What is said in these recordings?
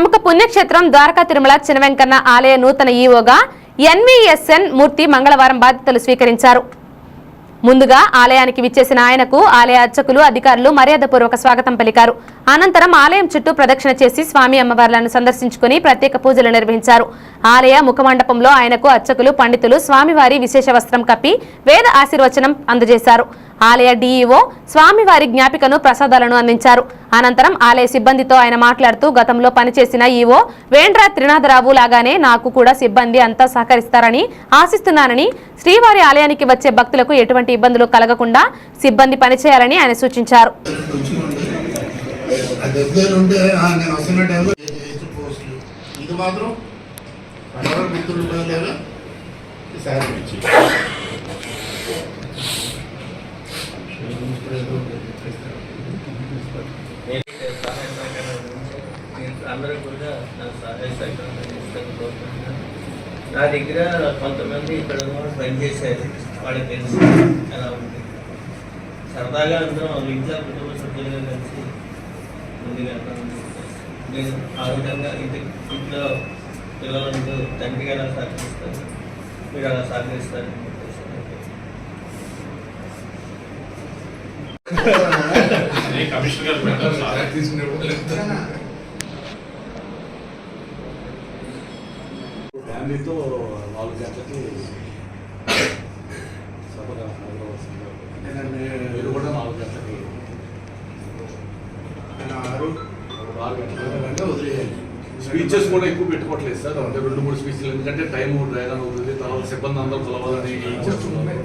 ప్రముఖ పుణ్యక్షేత్రం ద్వారకా తిరుమల చినవెంకన్న ఆలయ నూతన ఈవోగా ఎన్వీఎస్ఎన్ మూర్తి మంగళవారం బాధ్యతలు స్వీకరించారు. ముందుగా ఆలయానికి విచ్చేసిన ఆయనకు ఆలయ అర్చకులు అధికారులు మర్యాదపూర్వక స్వాగతం పలికారు. అనంతరం ఆలయం చుట్టూ ప్రదక్షిణ చేసి స్వామి అమ్మవార్లను సందర్శించుకుని ప్రత్యేక పూజలు నిర్వహించారు. ఆలయ ముఖమండపంలో ఆయనకు అర్చకులు పండితులు స్వామివారి విశేష వస్త్రం కప్పి వేద ఆశీర్వచనం అందజేశారు. ఆలయ డీఈఓ స్వామివారి జ్ఞాపికను ప్రసాదాలను అందించారు. అనంతరం ఆలయ సిబ్బందితో ఆయన మాట్లాడుతూ గతంలో పనిచేసిన ఈవో వేండ్ర త్రినాథరావు లాగానే నాకు కూడా సిబ్బంది అంతా సహకరిస్తారని ఆశిస్తున్నానని శ్రీవారి ఆలయానికి వచ్చే భక్తులకు ఎటువంటి ఇబ్బందులు కలగకుండా సిబ్బంది పనిచేయాలని ఆయన సూచించారు. అందరూ కూడా నా సహాయ సహకారాలు ఇస్తాను కోరుకుంటున్నాను నా దగ్గర కొంతమంది ఇక్కడ కూడా పనిచేశారు వాళ్ళకి తెలుసు ఎలా ఉంది. సరదాగా అందరం ఇంట్లో కుటుంబ సభ్యులుగా కలిసి ముందుగా నేను ఆ విధంగా ఇంటి ఇంట్లో పిల్లలందరూ తండ్రిగా అలా సహకరిస్తాను మీరు అలా సహకరిస్తారు చెప్పేసి కమిషనర్ గారు పెట్టారు సార్. ఫ్యామిలీతో నాలుగు గంటలకి సభగా మీరు కూడా నాలుగు గంటలకి. ఆరు. గంటల వదిలేయాలి. స్పీచెస్ కూడా ఎక్కువ పెట్టుకోవట్లేదు సార్. అంటే రెండు మూడు స్పీచ్లు ఎందుకంటే టైం డ్రైవ్ అవుతుంది తర్వాత సిబ్బంది అందరూ కలవాలని చేస్తున్నారు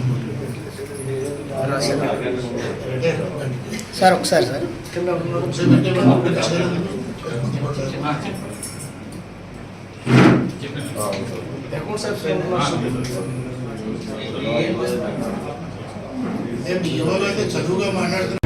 సార్ ఒకసారి సార్ ఒకసారి పెట్టేయమని నేను యువలో అయితే చదువుగా మాట్లాడుతున్నా